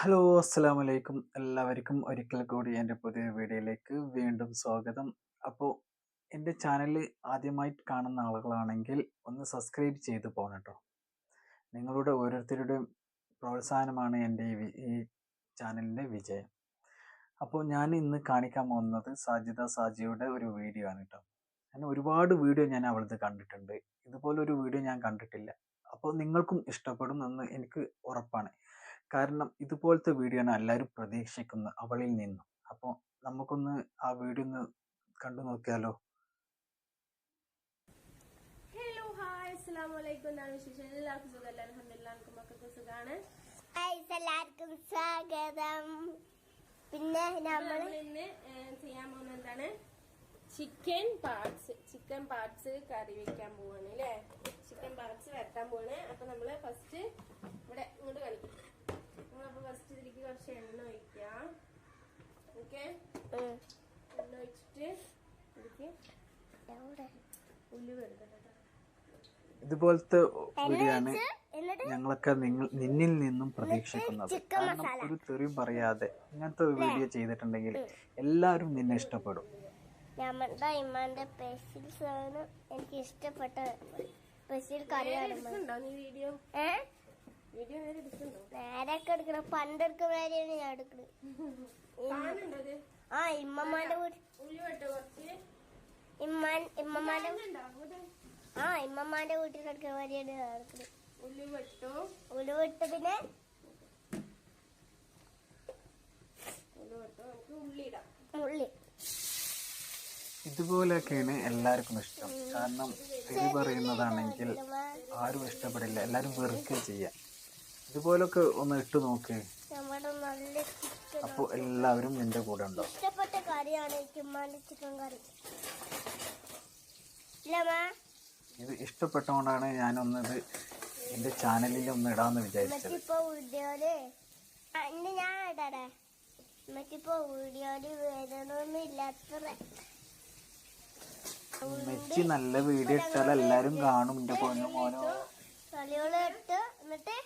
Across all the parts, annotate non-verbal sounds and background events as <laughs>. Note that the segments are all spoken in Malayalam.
ഹലോ അസ്സലാം വലൈക്കും എല്ലാവർക്കും ഒരിക്കൽ കൂടി എന്റെ പുതിയ വീഡിയോയിലേക്ക് വീണ്ടും സ്വാഗതം. അപ്പോൾ എന്റെ ചാനൽ ആദ്യമായിട്ട് കാണുന്ന ആളുകളാണെങ്കിൽ ഒന്ന് സബ്സ്ക്രൈബ് ചെയ്ത് പോകണം കേട്ടോ. നിങ്ങളുടെ ഓരോരുത്തരുടെയും പ്രോത്സാഹനമാണ് എന്റെ ഈ ചാനലിന്റെ വിജയം. അപ്പോൾ ഞാൻ ഇന്ന് കാണിക്കാൻ പോകുന്നത് സാജിദ സാജിയുടെ ഒരു വീഡിയോ ആണ് കേട്ടോ. ഞാൻ ഒരുപാട് വീഡിയോ ഞാൻ അവളത് കണ്ടിട്ടുണ്ട്. ഇതുപോലൊരു വീഡിയോ ഞാൻ കണ്ടിട്ടില്ല. അപ്പോൾ നിങ്ങൾക്കും ഇഷ്ടപ്പെടും എന്ന് എനിക്ക് ഉറപ്പാണ്. കാരണം ഇതുപോലത്തെ വീഡിയോ ആണ് എല്ലാവരും പ്രതീക്ഷിക്കുന്നത് അവളിൽ നിന്നും. അപ്പോൾ നമുക്കൊന്ന് ആ വീഡിയോ ഒന്ന് കണ്ടു നോക്കിയാലോ? ഹലോ ഹായ് അസ്സലാമു അലൈക്കും എന്താണ് വിശേഷം? എല്ലാവർക്കും സുഖമല്ല? അലഹമില്ല നമുക്ക് മക്കൾക്ക് സുഖമാണ് എല്ലാവർക്കും സ്വാഗതം. പിന്നെ നമ്മൾ നമ്മൾ ഇന്ന് ചെയ്യാൻ പോകുന്നത് എന്താണ്? Chicken parts. ചിക്കൻ പാർട്സ് കറി വെക്കാൻ പോവാണ് അല്ലേ? ചിക്കൻ പാർട്സ് വരട്ടാൻ പോവാണ്. അപ്പൊ നമ്മൾ ഫസ്റ്റ് ഇവിടെ ഇങ്ങോട്ട് കളിക്കും. നമ്മളപ്പോ ഫസ്റ്റ് ഇതിലേക്ക് കുറച്ച് എണ്ണ ഒഴിക്കാം. ഓക്കെ എണ്ണ ഒഴിച്ചിട്ട് ഇതിലേക്ക് ഉള്ളി വെറുതെ ഇതുപോലത്തെ വീഡിയോ ഞങ്ങളൊക്കെ നിങ്ങൾ നിന്നിൽ നിന്നും പ്രതീക്ഷിക്കുന്നത്. കാരണം ഒരു തെറി പറയാതെ ഇങ്ങനത്തെ ഒരു വീഡിയോ ചെയ്തിട്ടുണ്ടെങ്കിൽ എല്ലാവരും നിന്നെ ഇഷ്ടപ്പെടും. ഞാൻ ഇമ്മാന്റെ സ്പെഷ്യൽ സാധനം എനിക്ക് ഇഷ്ടപ്പെട്ട സ്പെഷ്യൽ കറിയാണ് വീഡിയോ ഏ വീഡിയോ നേരെ എടുക്കുന്നുണ്ടോ നേരൊക്കെ എടുക്കണം. പണ്ട് എടുക്കുന്ന കാര്യമാണ് ഞാൻ ആ ഇമ്മമാന്റെ വീട്ടിൽ ഇമ്മാൻ ഇമ്മമാന്റെ ആ ഇമ്മമാന്റെ വീട്ടിൽ എടുക്കുന്ന കാര്യമാണ് ഞാൻ എടുക്കുന്നത് ഉള്ളി വെട്ടോ ഉള്ളു വെട്ടു പിന്നെ ഇതുപോലെയൊക്കെയാണ് എല്ലാവർക്കും ഇഷ്ടം. കാരണം പറയുന്നതാണെങ്കിൽ ആരും ഇഷ്ടപ്പെടില്ല. എല്ലാവരും വെറുക്കുക ചെയ്യാം. ഇതുപോലൊക്കെ ഒന്ന് ഇട്ട് നോക്ക്. അപ്പോൾ എല്ലാവരും നിന്റെ കൂടെ ഉണ്ടോ? ഇഷ്ടപ്പെട്ട കറിയാണ് ചിക്കൻ കറി. ഇത് ഇഷ്ടപ്പെട്ടുകൊണ്ടാണ് ഞാനൊന്നത് എന്റെ ചാനലിൽ ഒന്ന് ഇടാന്ന് വിചാരിച്ചത്. മെച്ചി നല്ല വീഡിയോ ഇട്ടാൽ എല്ലാരും കാണും എന്റെ പൊന്നു മോനോ. എന്നിട്ട്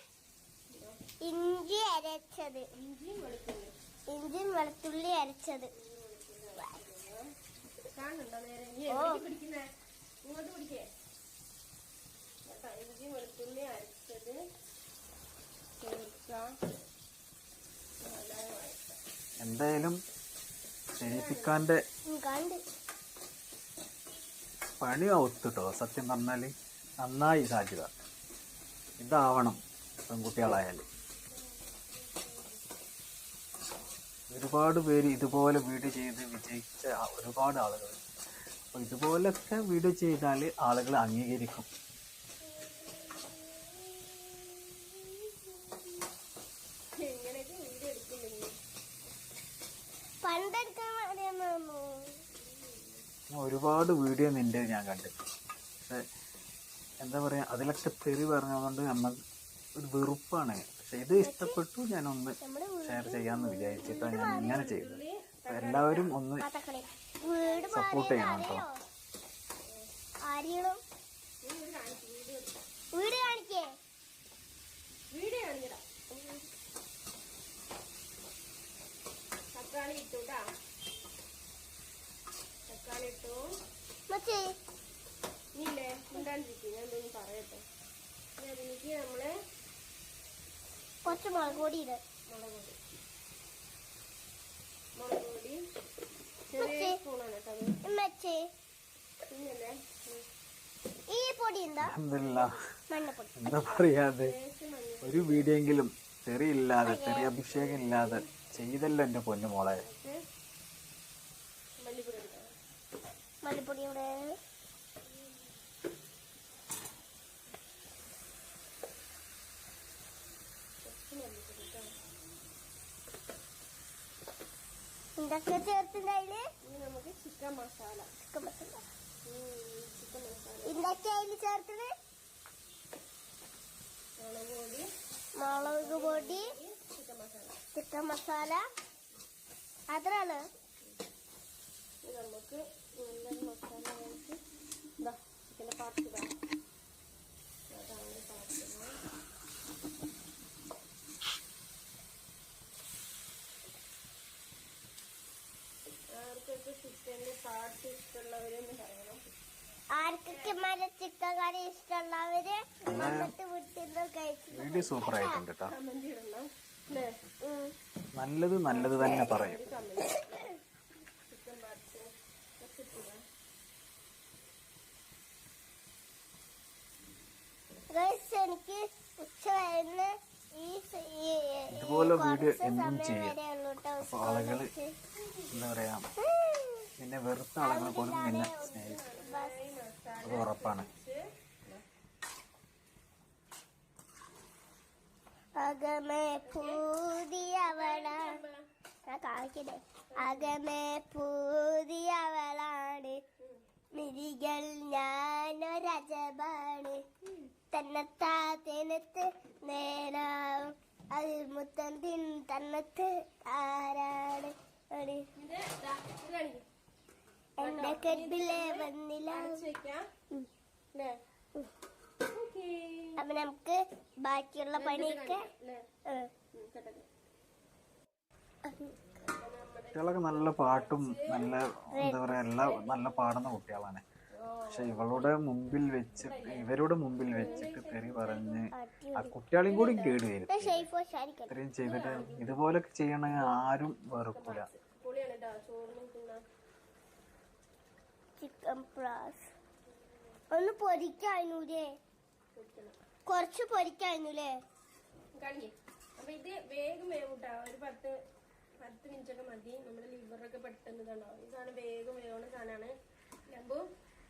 ഇഞ്ചി അരച്ചത്. ഇഞ്ചിയും വെളുത്തുള്ളി ഇഞ്ചിയും വെളുത്തുള്ളി അരച്ചത്. കാണുന്നുണ്ടോ നേരെ? പിടിക്കുന്നേ? ഇങ്ങോട്ട് പിടിക്കേ. കേട്ടോ ഇഞ്ചി വെളുത്തുള്ളി അരച്ചത്. എന്തായാലും ഷെരീഫിക്കാന്റെ പണി ഒത്തുട്ടോ സത്യം പറഞ്ഞാൽ നന്നായി സാധ്യത. ഇതാവണം പെൺകുട്ടികളായാൽ ഒരുപാട് പേര് ഇതുപോലെ വീഡിയോ ചെയ്ത് വിജയിച്ച ഒരുപാട് ആളുകൾ. അപ്പോൾ ഇതുപോലൊക്കെ വീഡിയോ ചെയ്താൽ ആളുകൾ അംഗീകരിക്കും. ഒരുപാട് വീഡിയോ നിന്റെ ഞാൻ കണ്ടു. പക്ഷെ എന്താ പറയുക അതിലൊക്കെ തെറി പറഞ്ഞതുകൊണ്ട് നമ്മൾ ഒരു വെറുപ്പാണ്. പക്ഷെ ഇത് ഇഷ്ടപ്പെട്ടു ഞാനൊന്ന് ഷെയർ ചെയ്യാമെന്ന് വിചാരിച്ചിട്ടാണ് ഞാൻ ഇങ്ങനെ ചെയ്തത്. അപ്പോൾ എല്ലാവരും ഒന്ന് സപ്പോർട്ട് ചെയ്യണം കേട്ടോ. ആരെയും വീഡിയോ കാണിക്കും? വീഡിയോ എടുക്കാം വീട് കാണിക്കേ വീഡിയോ കാണിക്കടാ തക്കാളി തക്കാളി ഇട്ടു. മച്ചേ ഇല്ലേ ഉണ്ടാണ്ടിരിക്കും ഞാൻ പറയട്ടെ. അതിലേക്ക് നമ്മൾ കുറച്ച് മുളക് പൊടി ഇട്. മുളക് പൊടി മുളക് പൊടി ചെറിയ സ്പൂണാണ് കേട്ടോ പിന്നല്ലേ ഈ പൊടി എന്താ എന്താ പറയാതെ? ഒരു വീഡിയോ എങ്കിലും തെറി ഇല്ലാതെ തെറി അഭിഷേകം ഇല്ലാതെ ചെയ്തല്ലോ എന്റെ പൊന്നു മോളെ മല്ലിപ്പൊടി മല്ലിപ്പൊടി ഇവിടെ കുറച്ച് മല്ലിപ്പൊടി കേട്ടോ ഇതൊക്കെ ചേർത്തിണ്ടായിൽ നമുക്ക് chicken masala. Chicken masala. Chicken മസാല. ഇതൊക്കെ അതിൽ ചേർത്തത്? മുളക് പൊടി. മുളക് പൊടി. ചിക്കൻ മസാല. ചിക്കൻ മസാല. അതാണ് നമുക്ക് മസാല ചിക്കന്റെ പാർട്ട് നിങ്ങൾക്ക് ചിക്കന്റെ ഇഷ്ടമുള്ളവരെന്ന് പറയണം ആർക്കൊക്കെ മര ചിക്കൻ കറി ഇഷ്ടമുള്ളവര് വന്നിട്ട് വീട്ടിൽ കഴിച്ചു വീഡിയോ സൂപ്പർ ആയിട്ടുണ്ട് കേട്ടോ. കമന്റ് ഇടണം അല്ലേ? നല്ലത് നല്ലത് തന്നെ പറയും. കമന്റ് ചിക്കൻ എനിക്ക് ഉച്ച വരുന്ന ഈ ഇതുപോലെ വീഡിയോ എന്നും ചെയ്യാം. അപ്പൊ ആളുകൾ എന്താ പറയാ നിന്നെ വെറുത്ത ആളുകൾ പോലും എന്നെ സ്നേഹിക്കും. അത് ഉറപ്പാണ്. അകമേ പൂതിയവളാണ്. ഞാൻ കാണിക്കണേ അകമേ പൂതിയവളാണ്. മിരികൾ ഞാനൊരജബാണ് തന്നത്താ തേനത്ത് നേരാവും. അത് മുത്തന്തിൻ തിൻ തന്നത്ത് ആരാണ്? കാണിക്ക്. അപ്പൊ നമുക്ക് ബാക്കിയുള്ള പണിയൊക്കെ കുട്ടികളൊക്കെ നല്ല പാട്ടും നല്ല എന്താ പറയാ എല്ലാ നല്ല പാടുന്ന കുട്ടികളാണ്. പക്ഷെ ഇവളുടെ മുമ്പിൽ വെച്ച് ഇവരുടെ മുമ്പിൽ വെച്ചിട്ട് തെറി പറഞ്ഞ് ആ കുട്ടികളെയും കൂടി കേട് വരും ഇത്രയും ചെയ്തിട്ട് ഇതുപോലൊക്കെ ചെയ്യണ ആരും വെറുക്കൂല. ചിക്കൻ പ്രാസ് ഒന്ന് പൊരിക്കായിരുന്നൂലേ കുറച്ച് പൊരിക്കായിരുന്നൂലേ അപ്പൊ ഇത് വേഗം വേവൂട്ടാ. ഒരു പത്ത് പത്ത് മിനിറ്റ് ഒക്കെ മതി. നമ്മുടെ ലിവറൊക്കെ പെട്ടെന്ന് ഇതാണോ ഈ സാധനം വേഗം വേവണ സാധനമാണ് ലംബു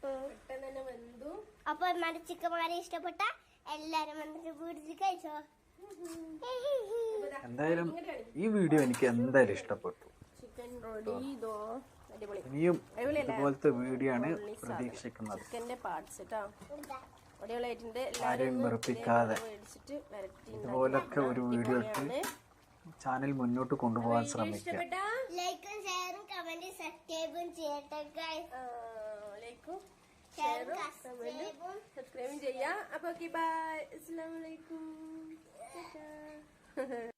പെട്ടെന്ന് തന്നെ വെന്തു. അപ്പൊ എന്നാലും ചിക്കൻ വളരെ ഇഷ്ടപ്പെട്ട എല്ലാരും വന്നിട്ട് വീട്ടിൽ കഴിച്ചോ? എന്തായാലും ഈ വീഡിയോ എനിക്ക് എന്തായാലും ഇഷ്ടപ്പെട്ടു. ചിക്കൻ റെഡി ഇതോ? ഇനിയും ഇതുപോലത്തെ വീഡിയോ ആണ് പ്രതീക്ഷിക്കുന്നത്. ചിക്കന്റെ പാർട്സ് കേട്ടോ അടിപൊളിയായിട്ടുണ്ട്. ആരെയും എല്ലാവരും വെറുപ്പിക്കാതെ ഇതുപോലൊക്കെ ഒരു വീഡിയോ ഇട്ട് ചാനൽ മുന്നോട്ട് കൊണ്ടുപോകാൻ ശ്രമിക്കുക. ലൈക്കും ഷെയറും കമന്റും സബ്സ്ക്രൈബും ചെയ്യട്ടെ. ലൈക്കും ഷെയറും കമന്റും സബ്സ്ക്രൈബും ചെയ്യാം. അപ്പൊ ഓക്കെ ബൈ അസ്സലാമു അലൈക്കും. <laughs>